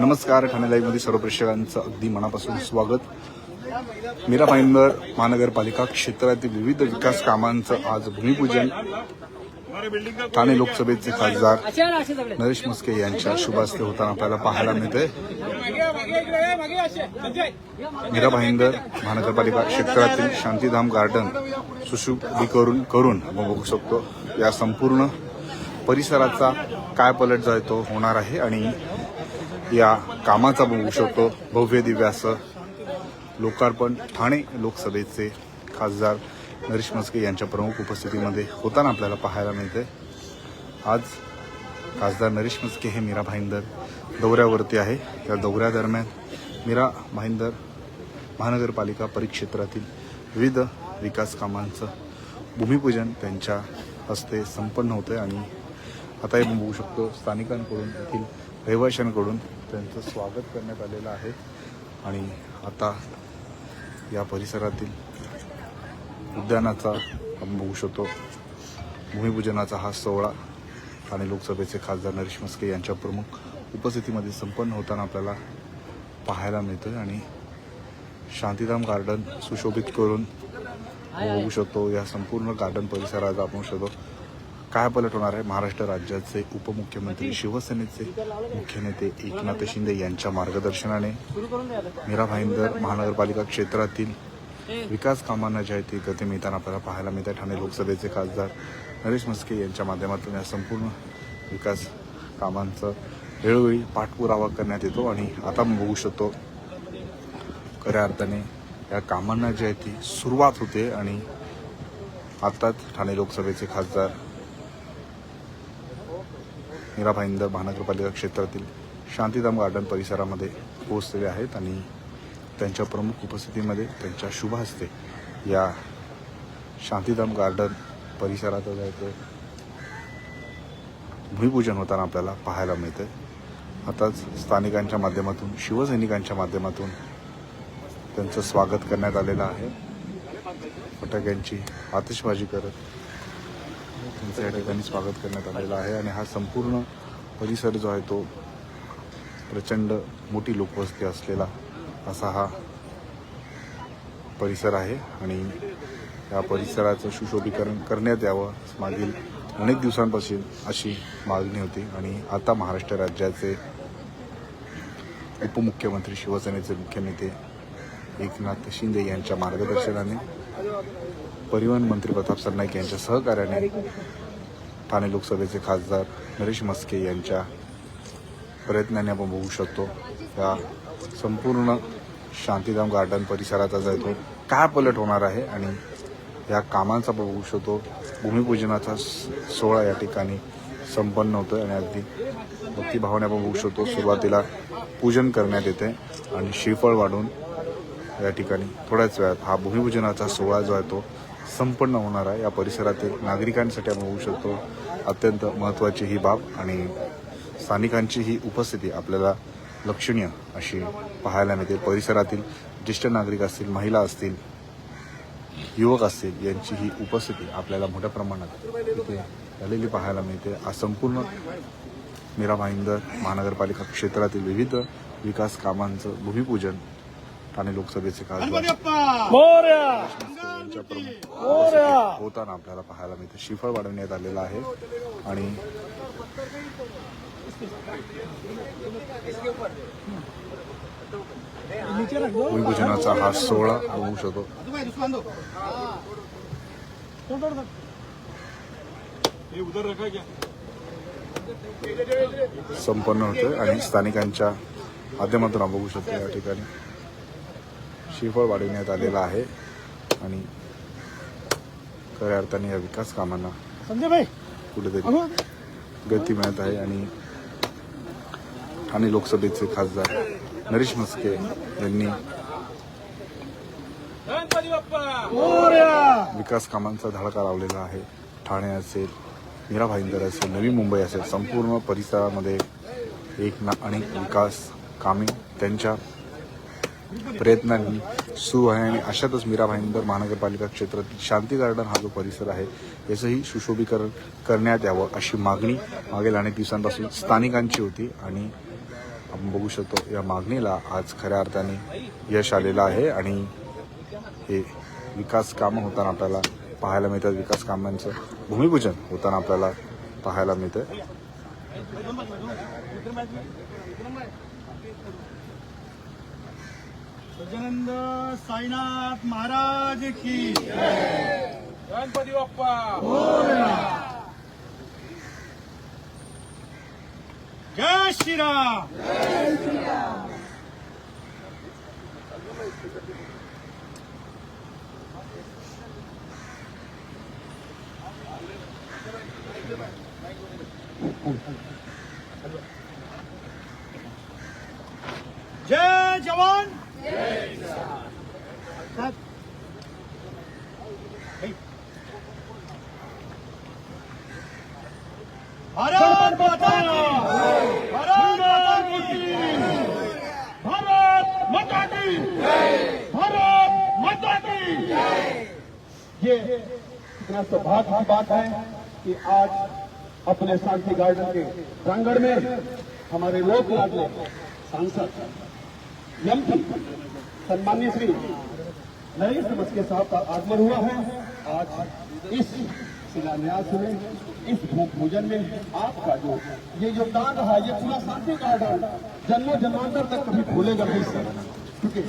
नमस्कार ठाणे लाईव्हमध्ये सर्व प्रेक्षकांचं अगदी मनापासून स्वागत. मीरा भाईंदर महानगरपालिका क्षेत्रातील विविध विकास कामांचं आज भूमिपूजन. ठाणे लोकसभेचे खासदार नरेश मस्के यांच्या शुभास्ते होताना आपल्याला पाहायला मिळते मीरा भाईंदर महानगरपालिका क्षेत्रातील शांतीधाम गार्डन सुशोभीकरण करून आपण बघू शकतो या संपूर्ण परिसराचा काय पलट जो आहे तो होणार आहे आणि या कामाचा बघू शकतो. भव्य दिव्याचं लोकार्पण ठाणे लोकसभेचे खासदार नरेश मस्के यांच्या प्रमुख उपस्थितीमध्ये होताना आपल्याला पाहायला मिळते आज खासदार नरेश मस्के हे मीरा भाईंदर दौऱ्यावरती आहे. त्या दौऱ्यादरम्यान मीरा भाईंदर महानगरपालिका परिक्षेत्रातील विविध विकास कामांचं भूमिपूजन त्यांच्या हस्ते संपन्न होतं आणि आता हे बघू शकतो स्थानिकांकडून येथील रहिवाशांकडून त्यांचं स्वागत करण्यात आलेलं आहे. आणि आता या परिसरातील उद्यानाचा आपण बघू शकतो. भूमिपूजनाचा हा सोहळा आणि लोकसभेचे खासदार नरेश मस्के यांच्या प्रमुख उपस्थितीमध्ये संपन्न होताना आपल्याला पाहायला मिळतोय. आणि शांतीधाम गार्डन सुशोभित करून बघू शकतो. या संपूर्ण गार्डन परिसराचा आपण शकतो. काय पलट होणार आहे? महाराष्ट्र राज्याचे उपमुख्यमंत्री शिवसेनेचे मुख्य नेते एकनाथ शिंदे यांच्या मार्गदर्शनाने मीरा भाईंदर महानगरपालिका क्षेत्रातील विकास कामांना जे आहे ती गती मिळताना आपल्याला पाहायला मिळते ठाणे लोकसभेचे खासदार नरेश मस्के यांच्या माध्यमातून या संपूर्ण विकास कामांचं वेळोवेळी पाठपुरावा करण्यात येतो आणि आता आपण बघू शकतो खऱ्या अर्थाने या कामांना जी आहे ती सुरुवात होते आणि आताच ठाणे लोकसभेचे खासदार मीरा भाईंदर महानगरपालिका क्षेत्रातील शांतीधाम गार्डन परिसरामध्ये पोहोचलेले आहेत आणि त्यांच्या प्रमुख उपस्थितीमध्ये त्यांच्या शुभ हस्ते या शांतीधाम गार्डन परिसरात जायचं भूमिपूजन होताना आपल्याला पाहायला मिळते आताच स्थानिकांच्या माध्यमातून शिवसैनिकांच्या माध्यमातून त्यांचं स्वागत करण्यात आलेलं आहे. फटाक्यांची आतिषबाजी करत त्यांचं या ठिकाणी स्वागत करण्यात आलेलं आहे आणि हा संपूर्ण परिसर जो आहे तो प्रचंड मोठी लोकवस्ती असलेला असा हा परिसर आहे आणि या परिसराचं सुशोभीकरण करण्यात यावं मागील अनेक दिवसांपासून अशी मागणी होती आणि आता महाराष्ट्र राज्याचे उपमुख्यमंत्री शिवसेनेचे मुख्य नेते एकनाथ शिंदे यांच्या मार्गदर्शनाने परिवहन मंत्री प्रताप सरनाईक यांच्या सहकार्याने ठाणे लोकसभेचे खासदार नरेश मस्के यांच्या प्रयत्नाने आपण बघू शकतो. या संपूर्ण शांतीधाम गार्डन परिसराचा येतो काय पलट होणार आहे आणि या कामांचा आपण बघू शकतो. भूमिपूजनाचा सोहळा या ठिकाणी संपन्न होतो आणि अगदी भक्तिभावाने आपण बघू शकतो. सुरुवातीला पूजन करण्यात येते आणि श्रीफळ वाढून या ठिकाणी थोड्याच वेळात हा भूमिपूजनाचा सोहळा जो आहे तो संपन्न होणार आहे. या परिसरातील नागरिकांसाठी आपण होऊ शकतो अत्यंत महत्त्वाची ही बाब आणि स्थानिकांची ही उपस्थिती आपल्याला लक्षणीय अशी पाहायला मिळते. परिसरातील ज्येष्ठ नागरिक असतील महिला असतील युवक असतील यांची ही उपस्थिती आपल्याला मोठ्या प्रमाणात इथे झालेली पाहायला मिळते. आज संपूर्ण मीरा भाईंदर महानगरपालिका क्षेत्रातील विविध विकास कामांचं भूमिपूजन ठाणे लोकसभेचे खासदार यांच्या प्रमुख उपस्थितीत होताना आपल्याला पाहायला मिळते. श्रीफळ वाढवण्यात आलेला आहे. आणि भूमिपूजनाचा हा सोहळा बघू शकतो. संपन्न होतोय आणि स्थानिकांच्या माध्यमातून बघू शकतो या ठिकाणी. श्रीफळ वाढवण्यात आलेला आहे. आणि खऱ्या अर्थाने या विकास कामांना कुठेतरी गती मिळत आहे. आणि ठाणे लोकसभेचे खासदार नरेश मस्के यांनी विकास कामांचा धडका लावलेला आहे. ठाणे असेल मीरा भाईंदर असेल नवी मुंबई असेल संपूर्ण परिसरामध्ये एक ना अनेक विकास कामे त्यांच्या प्रयत्नांनी सुरू आहे आणि अशातच मीरा भाईंदर महानगरपालिका क्षेत्रातील शांती गार्डन हा जो परिसर आहे याचंही सुशोभीकरण करण्यात यावं अशी मागणी मागील अनेक दिवसांपासून स्थानिकांची होती आणि आपण बघू शकतो या मागणीला आज खऱ्या अर्थाने यश आलेलं आहे आणि हे विकास कामं होताना आपल्याला पाहायला मिळतात. विकास कामांचं भूमिपूजन होताना आपल्याला पाहायला मिळतं गजानंद साईनाथ महाराज की गणपती बाप्पा. जय श्रीराम आज शांति गार्डन के प्रांगण में हमारे लोक लाडले सांसद सम्मान्य श्री नरेंद्र मस्के साहब का आगमन हुआ है। आज इस शिलान्यास में, इस भूमि पूजन में आपका जो ये योगदान रहा, ये पूरा शांति गार्डन जन्मों जन्मांतर तक कभी भूलेगा नहीं सर। क्योंकि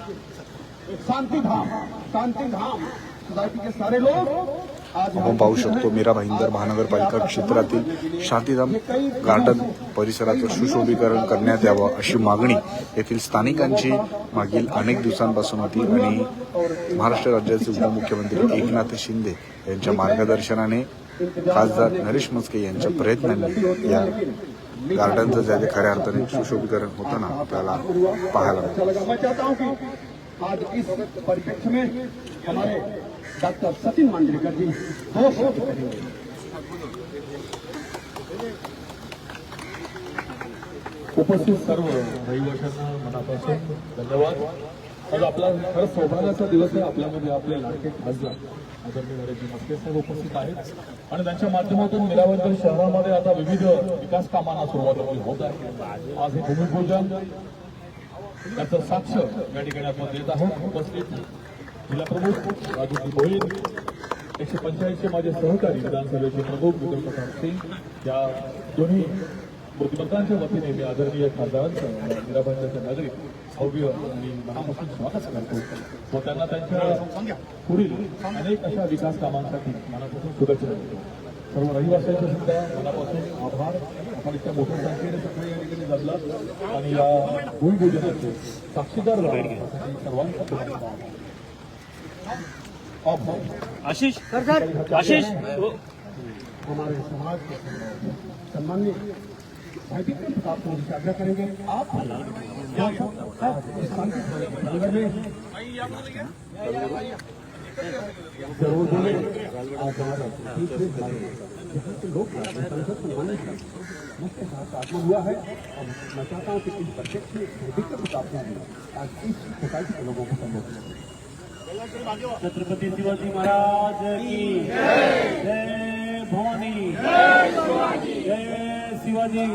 शांति धाम शांति धाम सोसाइटी के सारे लोग आपण पाहू शकतो मीरा भाईंदर महानगरपालिका क्षेत्रातील शांतीधाम गार्डन परिसराचं सुशोभीकरण करण्यात यावं अशी मागणी येथील स्थानिकांची मागील अनेक दिवसांपासून होती आणि महाराष्ट्र राज्याचे उपमुख्यमंत्री एकनाथ शिंदे यांच्या मार्गदर्शनाने खासदार नरेश मस्के यांच्या प्रयत्नांनी या गार्डनचं जे आहे ते खऱ्या अर्थाने सुशोभीकरण होताना आपल्याला पाहायला मिळतं. आज इस परिप्रेक्ष्य में हमारे डॉक्टर सचिन मांडरेकर जी हो हो उपस्थित सर्व रहिवाशांना मनापासून धन्यवाद. आज आपला खरं सौभाग्याचा दिवस आहे. आपल्यामध्ये आपले लाडके खासदार आदरणीय नरेंद्र मस्के साहेब उपस्थित आहेत. आणि त्यांच्या माध्यमातून मिरावंतर शहरामध्ये आता विविध विकास कामांना सुरुवात होत आहे. आज हे भूमिपूजन त्याचं साक्ष या ठिकाणी आपण देत आहोत. उपस्थित जिल्हा प्रमुख राजूजी भोईर एकशे पंच्याऐंशी माझे सहकारी विधानसभेचे प्रमुख विक्रम प्रसाद सिंग या दोन्ही बुद्धिमत्तांच्या वतीने मी आदरणीय खासदारांचं मीराबाईंचे नागरिक भव्य आणि मनापासून स्वागत करतो. व त्यांना त्यांच्या पुढील अनेक अशा विकास कामांसाठी मनापासून शुभेच्छा देतो. सर्व रहिवाशांचे सुद्धा मनापासून आभार. आपण इतक्या मोठ्या संख्येने सगळे या ठिकाणी जमलात. आणि या भूमिपूजनाचे साक्षीदार झाला यासाठी सर्वांचा खूप खूप आभार आभार आशीष? आशीष हमारे समाज के सम्मान्य भाई विक्रम प्रताप सिंह जी से आग्रह करेंगे आप इस शांति प्रांगण में जरूर बोले आज हमारे तीसरे हमारे यहाँ के लोग संसद में मान्य मुख्य साथ आगमन हुआ है। और मैं चाहता हूँ कि इस प्रत्यक्ष में भाई विक्रम प्रताप सिंह जी आज इस सोसाइटी के लोगों को संबोधित करें छत्रपति शिवाजी महाराज की जय भवानी। जय शिवाजी।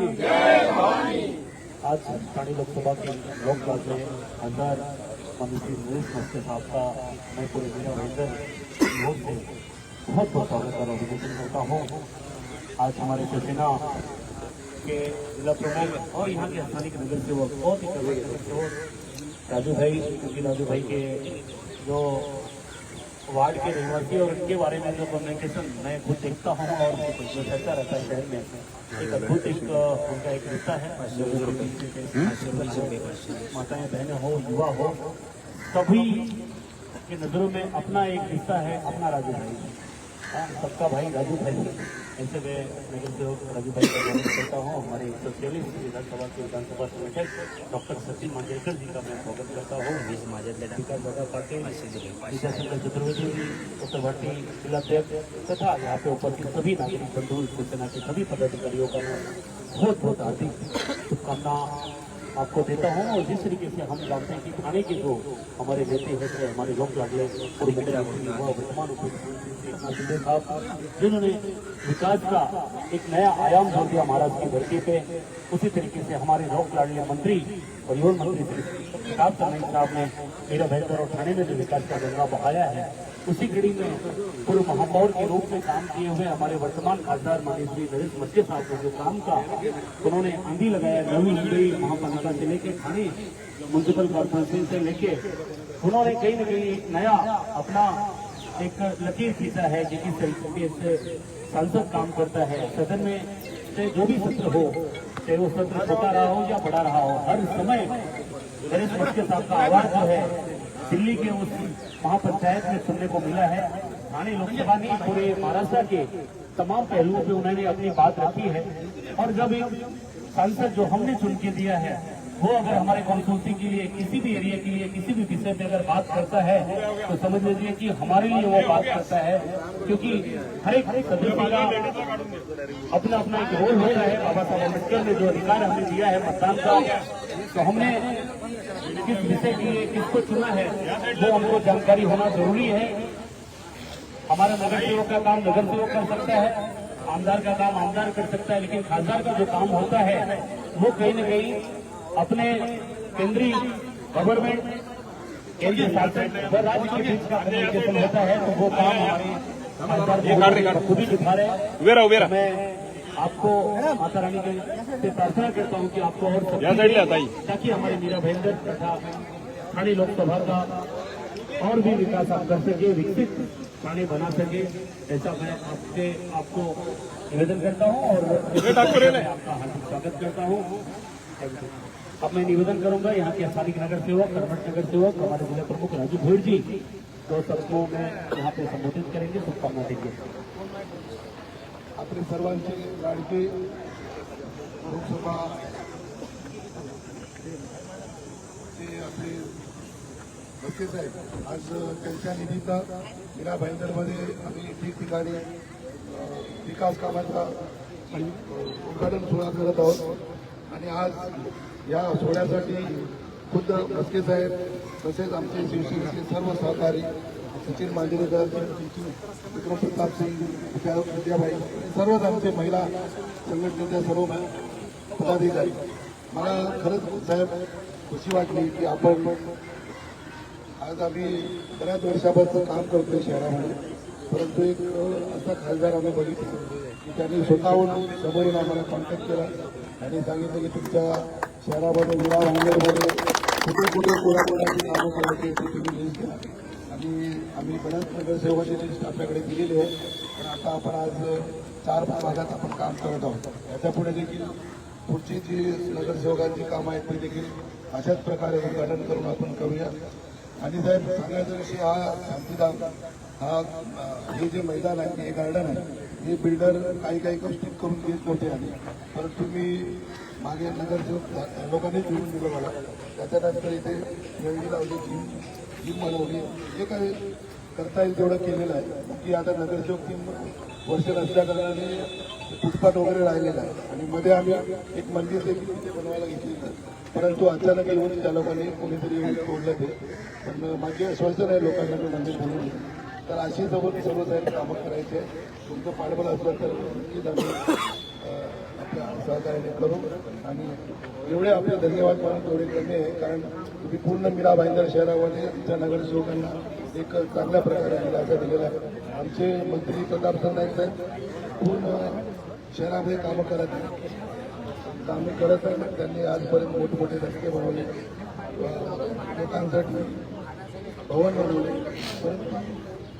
आज ठाणे लोकसभा के लोक राज्य खासदार माननीय श्री नरेश मस्के साहब का मैं पूरे मेरा वेंदर लोग से बहुत बहुत स्वागत और अभिनंदन करता हूँ। आज हमारे शिवसेना के जिला प्रमुख और यहाँ के स्थानीय नगर सेवक, बहुत ही। राजू भाई, क्योंकि राजू भाई के जो वार्ड के रहवासी और उनके बारे में जो कम्युनिकेशन मैं खुद देखता हूँ और जो चर्चा रहता है शहर में एक अद्भुत एक उनका एक रिश्ता है। माताएँ बहनें हो युवा हो सभी की नज़रों में अपना एक रिश्ता है अपना राजू भाई। हाँ, सबका भाई राजू भाई। ऐसे मैं नगर सेवक राजू भाई का स्वागत करता हूँ हमारे एक सौ विधानसभा के विधानसभा संगठक डॉक्टर सचिन मांजरेकर जी का मैं स्वागत करता हूँ। विकास दादा पाटिल विद्याशंकर चतुर्वेदी जी उत्तरवर्ती जिलाध्यक्ष तथा यहाँ पे उपस्थित सभी नागरिक बंधु शिवसेना के सभी पदाधिकारियों का बहुत बहुत हार्दिक शुभकामना आपको देता हूँ और जिस तरीके से हम जानते हैं कि थाने के जो हमारे नेता हैं हमारे पूर्व मुख्यमंत्री व वर्तमान उप मुख्यमंत्री एकनाथ शिंदे साहब जिन्होंने विकास का एक नया आयाम जोड़ दिया महाराष्ट्र की धरती पे, उसी तरीके से हमारे लोक लाडले मंत्री परिवहन मंत्री श्री प्रताप साहब ने मेरा बेहतर और थाने में जो विकास का गंगा बहाया है उसी कड़ी में पूर्व महापौर के रूप में काम किए हुए हमारे वर्तमान खासदार माननीय श्री नरेश मस्के साहब ने जो काम का उन्होंने आंधी लगाया नवी मुंबई महापालिका से लेके थाने म्यूनसिपल कॉर्पोरेशन से लेके, उन्होंने कहीं न कहीं एक नया अपना एक लकीर खींचा है, जिस तरीके से सांसद काम करता है। सदन में से जो भी सत्र हो, चाहे वो सत्र छोटा रहा हो या बड़ा रहा हो, हर समय नरेश मस्के साहब का आवाज़ जो है दिल्ली के उस महापंचायत में सुनने को मिला है। थाने लोकसभा ने पूरे महाराष्ट्र के तमाम पहलुओं पे उन्होंने अपनी बात रखी है। और जब एक सांसद जो हमने चुन के दिया है, वो अगर हमारे कॉन्स्टिट्यूंसी के लिए, किसी भी एरिया के लिए, किसी भी विषय पे अगर बात करता है तो समझ लीजिए कि हमारे लिए वो बात करता है। क्योंकि हर एक सदस्य का अपना अपना एक रोल होता है। बाबा साहब अंबेडकर ने जो अधिकार हमें दिया है मतदान का तो हमने किस विषय के लिए किसको चुना है वो हमको जानकारी होना ज़रूरी है। हमारा नगर सेवक का काम नगर सेवक कर सकता है आमदार का काम आमदार कर सकता है लेकिन खासदार का जो काम होता है वो कहीं न कहीं अपने केंद्रीय गवर्नमेंट केंद्रीय शासन व राज्य के बीच का कम्युनिकेशन होता है तो वो काम हमारे खुद ही दिखा रहे हैं मैं आपको माता रानी के से प्रार्थना करता हूँ कि आपको और. ताकि हमारे मीरा भाईंदर तथा थाने लोकसभा का और भी विकास आप कर सके विकसित थाने बना सके ऐसा मैं आपसे आपको निवेदन करता हूँ और आपका हार्दिक स्वागत करता हूँ। अब मैं निवेदन करूँगा यहाँ के स्थानिक नगर सेवक कर्मठ नगर सेवक हमारे जिला प्रमुख राजू भोईर जी तो सबको मैं यहाँ पे संबोधित करेंगे शुभकामना देंगे। आपले सर्वांचे लाडके लोकसभा ते आपले बस्के साहेब. आज त्यांच्या निमित्त मीरा भाईंदरमध्ये आम्ही ठिकठिकाणी विकास कामाचा उद्घाटन सोहळा करत आहोत. आणि आज या सोहळ्यासाठी खुद्द बस्के साहेब तसेच आमचे शिवसेनेचे सर्व सहकारी सचिन मांजरेकर विक्रम प्रताप सिंग विद्याबाई सर्वच आमचे महिला संघटनेच्या सर्व पदाधिकारी. मला खरंच साहेब खुशी वाटली की आपण आज आम्ही बऱ्याच वर्षापासून काम करतोय शहरामध्ये परंतु एक असा खासदार आम्ही बघितला की त्यांनी स्वतःहून समोरून आम्हाला कॉन्टॅक्ट केला आणि सांगितलं की तुमच्या शहरामध्ये विरा भांगरमध्ये कुठे कुठे कोणाकोणाची कामं करायची ते तुम्ही लिस्ट द्या. आणि आम्ही बऱ्याच नगरसेवकाची लिस्ट आपल्याकडे दिलेली आहे. पण आता आपण आज चार भागात आपण काम करत आहोत. याच्यापुढे देखील पुढची जी नगरसेवकांची कामं आहेत ती देखील अशाच प्रकारे उद्घाटन करून आपण करूया. आणि साहेब सांगायचं विषय हा शांतीधाम हा हे जे मैदान आहे हे गार्डन आहे हे बिल्डर काही काही गोष्टी करून घेत नव्हते आणि परंतु मी मागे नगरसेवक लोकांनी घेऊन दिलं मला. त्याच्यानंतर इथे खेळणी लावली जिम बनवली जे काही करता येईल तेवढं केलेलं आहे. की आता नगरसेवक टीम वर्ष नसल्या कारणाने फुटपाथ वगैरे राहिलेला आहे आणि मध्ये आम्ही एक मंदिर देखील तिथे बनवायला घेतलेलं परंतु अचानक येऊन त्या लोकांनी कोणीतरी येऊन तोडलं ते. पण माझे आश्वासन आहे लोकांना ते मंदिर बनवून तर अशी जवळ सर्व साहेब कामं करायचे तुमचं पाठबळ असलं तर नक्कीच आम्ही सहकार्याने करू. आणि एवढे आपले धन्यवाद म्हणून तेवढे कमी आहे. कारण तुम्ही पूर्ण मीरा भाईंदर शहरामध्ये तुमच्या नगरसेवकांना एक चांगल्या प्रकारे दिलासा दिलेला आहे. आमचे मंत्री प्रताप सरनाईक साहेब पूर्ण शहरामध्ये कामं करत आहेत. कामं करत आहेत. त्यांनी आजपर्यंत मोठमोठे रस्ते बनवले. लोकांसाठी भवन बनवले. परंतु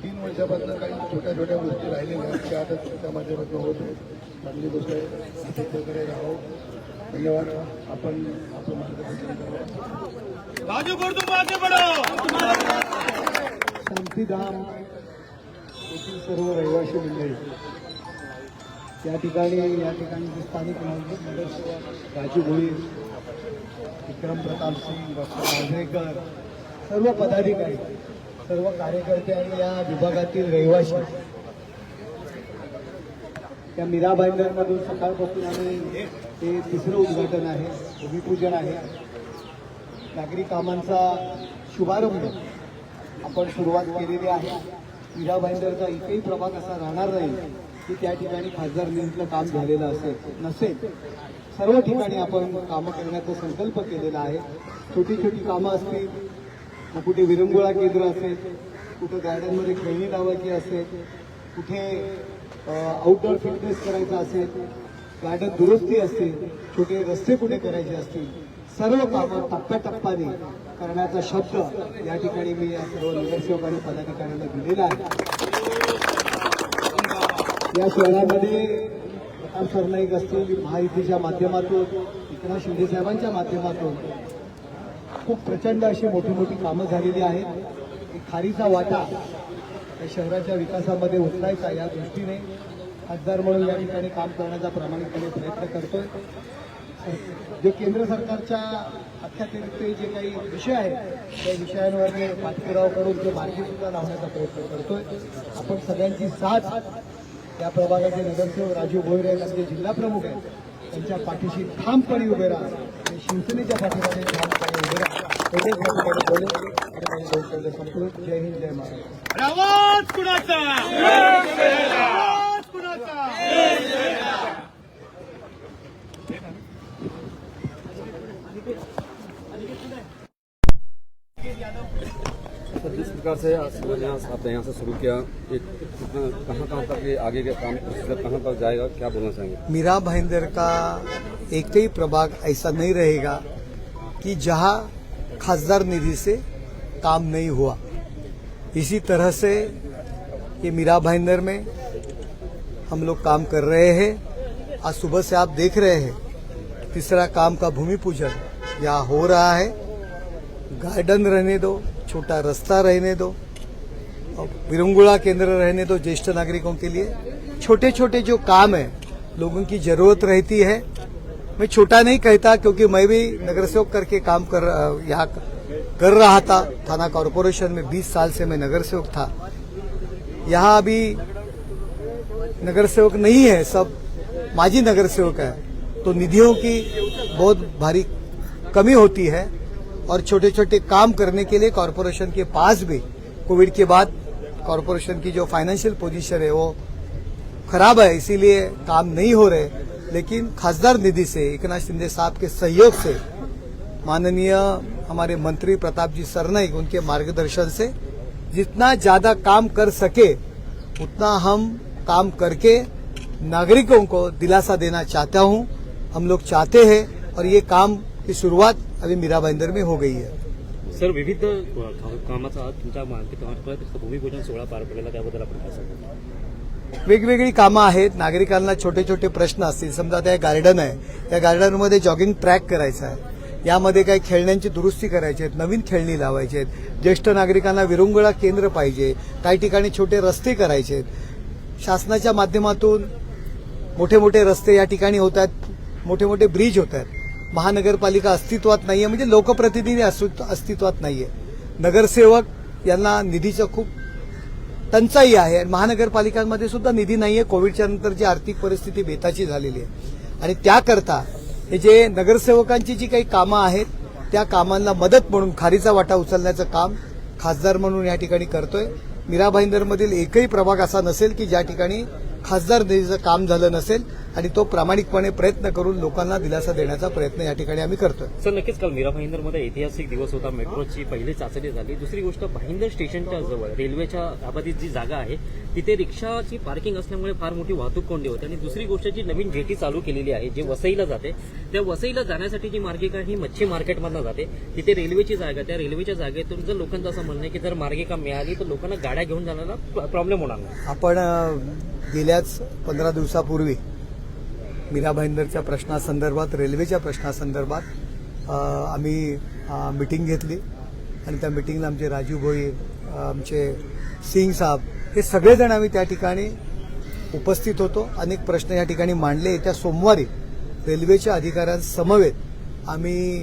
तीन वर्षापासून काही छोट्या छोट्या गोष्टी राहिलेल्या आहेत. त्या आता तुमच्या माध्यमातून होत आहेत. चांगली गोष्ट आहे राहावं धन्यवाद. आपण आपलं मार्गदर्शन राजू शांतीधाम येथील सर्व रहिवासी मंडळी या ठिकाणी या ठिकाणी स्थानिक राजू भोईर विक्रम प्रताप सिंग डॉक्टर मांजरेकर सर्व पदाधिकारी सर्व कार्यकर्ते आणि या विभागातील रहिवासी त्या मीरा भाईंदरमधून सकाळपासून आम्ही ते तिसरं उद्घाटन आहे भूमिपूजन आहे. नागरी कामांचा शुभारंभ आपण सुरुवात केलेली आहे. मीरा भाईंदरचा एकही प्रभाग असा राहणार नाही की त्या ठिकाणी खासदार निधीतलं काम झालेलं असेल नसेल. सर्व ठिकाणी आपण कामं करण्याचा संकल्प केलेला आहे. छोटी छोटी कामं असतील मग कुठे विरंगुळा केंद्र असेल कुठे गार्डनमध्ये खेळणी लावायची असेल कुठे आउटडोअर फिटनेस करायचा असेल गार्डन दुरुस्ती असतील छोटे रस्ते कुठे करायचे असतील सर्व कामं टप्प्याटप्प्याने करण्याचा शब्द या ठिकाणी मी या सर्व नगरसेवक आणि पदाधिकाऱ्यांना दिलेला आहे. या शहरामध्ये प्रताप सरनाईक असतील महायुतीच्या माध्यमातून एकनाथ शिंदे साहेबांच्या माध्यमातून खूप प्रचंड अशी मोठी मोठी कामं झालेली आहेत. खारीचा वाटा शहराच्या विकासामध्ये उचलायचा या दृष्टीने. खासदार म्हणून या ठिकाणी काम करण्याचा प्रामाणिकपणे प्रयत्न करतोय. जे केंद्र सरकारच्या अख्यातिरिक्त जे काही विषय आहेत त्या विषयांवर मी पाठपुरावा करून ते मार्गीसुद्धा लावण्याचा प्रयत्न करतोय. आपण सगळ्यांची साथ या प्रभागाचे नगरसेवक राजू भोईरे यांचे जिल्हा प्रमुख आहेत त्यांच्या पाठीशी ठामपणे उभे राहा आणि शिवसेनेच्या पाठीमध्ये ठामपणे उभे राहा. जिस प्रकार से आपने यहाँ से शुरू किया कहाँ कहाँ तक आगे का काम कहाँ तक जाएगा, क्या बोलना चाहेंगे? मीरा भाईंदर का एक ही प्रभाग ऐसा नहीं रहेगा कि जहाँ खासदार निधि से काम नहीं हुआ। इसी तरह से ये मीरा भाईंदर में हम लोग काम कर रहे हैं। आज सुबह से आप देख रहे हैं, तीसरा काम का भूमि पूजन यहाँ हो रहा है। गार्डन रहने दो, छोटा रास्ता रहने दो, और विरंगुड़ा केंद्र रहने दो ज्येष्ठ नागरिकों के लिए। छोटे छोटे जो काम है, लोगों की ज़रूरत रहती है। मैं छोटा नहीं कहता क्योंकि मैं भी नगर सेवक करके काम कर यहाँ कर रहा था, थाना कॉरपोरेशन में 20 साल से मैं नगर सेवक था। यहाँ अभी नगर सेवक नहीं है, सब माजी नगर सेवक है। तो निधियों की बहुत भारी कमी होती है और छोटे छोटे काम करने के लिए कॉरपोरेशन के पास भी, कोविड के बाद कॉरपोरेशन की जो फाइनेंशियल पोजीशन है वो खराब है, इसीलिए काम नहीं हो रहे। लेकिन खासदार निधि से एकनाथ शिंदे साहब के सहयोग से माननीय हमारे मंत्री प्रताप जी सरनाईक उनके मार्गदर्शन से जितना ज्यादा काम कर सके उतना हम काम करके नागरिकों को दिलासा देना चाहता हूं। हम लोग चाहते हैं और ये काम की शुरुआत अभी मीरा भाईंदर में हो गई है। सर विविध कामाचा तुमच्या भूमिपूजन सोहळा पार पडलेला त्याबद्दल आपण काय वेगवेगळी कामं आहेत. नागरिकांना छोटे छोटे प्रश्न असतील. समजा त्या गार्डन आहे. त्या गार्डनमध्ये जॉगिंग ट्रॅक करायचा आहे. यामध्ये काही खेळण्यांची दुरुस्ती करायची आहेत. नवीन खेळणी लावायची आहेत. ज्येष्ठ नागरिकांना विरंगुळा केंद्र पाहिजे. काही ठिकाणी छोटे रस्ते करायचे आहेत. शासनाच्या माध्यमातून मोठे मोठे रस्ते या ठिकाणी होत आहेत. मोठे मोठे ब्रिज होत आहेत. महानगरपालिका अस्तित्वात नाहीये. म्हणजे लोकप्रतिनिधी अस्तित्व- अस्तित्वात नाहीये. नगरसेवक यांना निधीचं खूप टंचाई आहे. आणि महानगरपालिकांमध्ये सुद्धा निधी नाहीये. कोविडच्या नंतर जी आर्थिक परिस्थिती बेताची झालेली आहे. आणि त्याकरता हे जे नगरसेवकांची जी काही कामं आहेत त्या कामांना मदत म्हणून खारीचा वाटा उचलण्याचं काम खासदार म्हणून या ठिकाणी करतोय. मीरा भाईंदरमधील एकही प्रभाग असा नसेल की ज्या ठिकाणी खासदार निधीचं काम झालं नसेल. आणि तो प्रामाणिकपणे प्रयत्न करून लोकांना दिलासा देण्याचा प्रयत्न या ठिकाणी आम्ही करतोय. सर नक्कीच काल मीरा भाईंदरमध्ये ऐतिहासिक दिवस होता. मेट्रोची पहिली चाचणी झाली. दुसरी गोष्ट भाईंदर स्टेशनच्या जवळ रेल्वेच्या आबाधित जी जागा आहे तिथे रिक्षाची पार्किंग असल्यामुळे फार मोठी वाहतूक कोंडी होते. आणि दुसरी गोष्ट जी नवीन जेटी चालू केलेली आहे जे वसईला जाते. त्या वसईला जाण्यासाठी जी मार्गिका ही मच्छी मार्केटमधनं जाते. तिथे रेल्वेची जागा त्या रेल्वेच्या जागेतून जर लोकांचं असं म्हणणं आहे की जर मार्गिका मिळाली तर लोकांना गाड्या घेऊन जाण्याला प्रॉब्लेम होणार नाही. आपण गेल्याच पंधरा दिवसापूर्वी मीरा भाईंदरच्या प्रश्नासंदर्भात रेल्वेच्या प्रश्नासंदर्भात आम्ही मिटिंग घेतली. आणि त्या मिटिंगला आमचे राजू भोई आमचे सिंग साहेब हे सगळेजण आम्ही त्या ठिकाणी उपस्थित होतो. अनेक प्रश्न या ठिकाणी मांडले. येत्या सोमवारी रेल्वेच्या अधिकाऱ्यांसमवेत आम्ही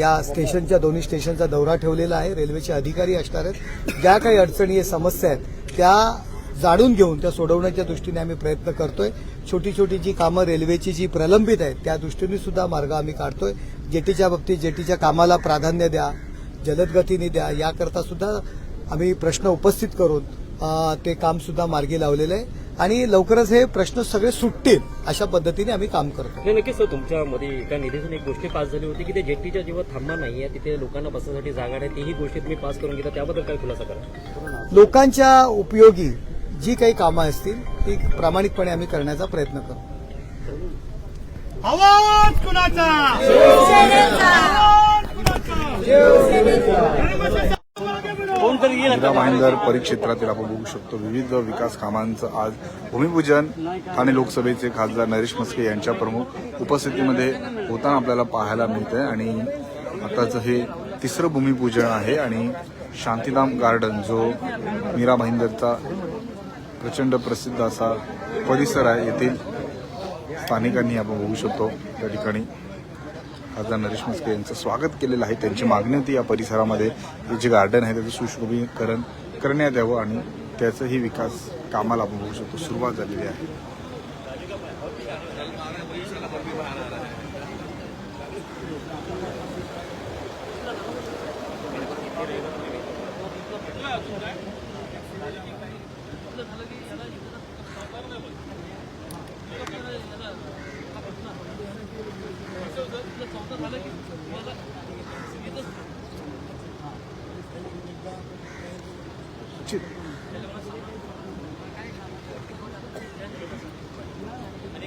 या स्टेशनच्या दोन्ही स्टेशनचा दौरा ठेवलेला आहे. रेल्वेचे अधिकारी असणार आहेत. ज्या काही अडचणी समस्या आहेत त्या जाणून घेऊन त्या सोडवण्याच्या दृष्टीने आम्ही प्रयत्न करतोय. छोटी छोटी जी कामं रेल्वेची जी प्रलंबित आहेत त्या दृष्टीने सुद्धा मार्ग आम्ही काढतोय. जेटीच्या बाबतीत जेटीच्या कामाला प्राधान्य द्या जलद गतीने द्या याकरता सुद्धा आम्ही प्रश्न उपस्थित करून ते काम सुद्धा मार्गी लावलेलं आहे. आणि लवकरच हे प्रश्न सगळे सुटतील अशा पद्धतीने आम्ही काम करतो हे नक्कीच सर तुमच्यामध्ये एका निधीतून एक गोष्टी पास झाली होती की ते जेट्टीच्या जेव्हा थांबा नाहीये तिथे लोकांना बसण्यासाठी जागा नाही तीही गोष्टी तुम्ही पास करून घेता त्याबद्दल काय खुलासा करा? लोकांच्या उपयोगी जी काही कामं असतील ती प्रामाणिकपणे आम्ही करण्याचा प्रयत्न करू आवाज कुणाचा? भाईंदर परिक्षेत्रातील आपण बघू शकतो विविध विकास कामांचं आज भूमिपूजन. ठाणे लोकसभेचे खासदार नरेश मस्के यांच्या प्रमुख उपस्थितीमध्ये होताना आपल्याला पाहायला मिळतंय. आणि आताचं हे तिसरं भूमिपूजन आहे आणि शांतीधाम गार्डन जो मीरा भाईंदरचा प्रचंड प्रसिद्ध असा परिसर आहे. येथील स्थानिकांनी आपण बघू शकतो त्या ठिकाणी. खासदार नरेश मस्के यांचं स्वागत केलेलं आहे. त्यांची मागणी होती या परिसरामध्ये. हे जे गार्डन आहे त्याचं सुशोभीकरण करण्यात यावं आणि त्याचंही विकास कामाला आपण बघू शकतो. सुरुवात झालेली आहे.